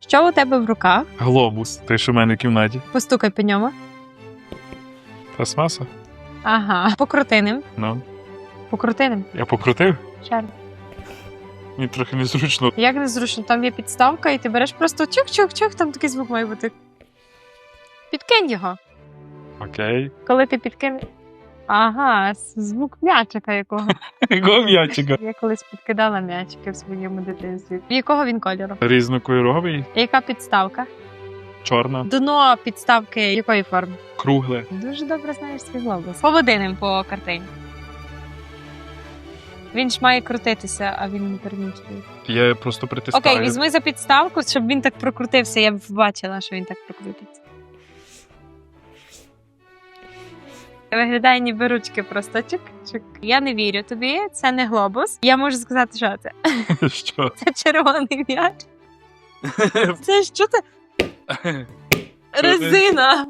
Що у тебе в руках? Глобус, той, що в мене в кімнаті. Постукай по ньому. Пластмаса? Ага. Покрути ним. Ну. Покрути ним. Я покрутив? Ще. Мені трохи незручно. Як незручно, там є підставка, і ти береш просто чух-чух-чух, там такий звук має бути. Підкинь його. Окей. Коли ти підкинеш. Ага, звук м'ячика якого. Якого м'ячика? Я колись підкидала м'ячики в своєму дитинстві. Якого він кольору? Різнокольоровий, Яка підставка? чорна, Дно підставки якої форми? кругле. Дуже добре знаєш свій глобус. Поводи ним по картині. Він ж має крутитися, а він не переміщує. Я просто притискаю. Окей, візьми за підставку, щоб він так прокрутився. Я б бачила, що він так прокрутиться. Виглядає ніби ручки просто чик-чик. Я не вірю тобі, це не глобус. Я можу сказати, що це. Що? Це червоний м'яч. Це що це? Це- Резина.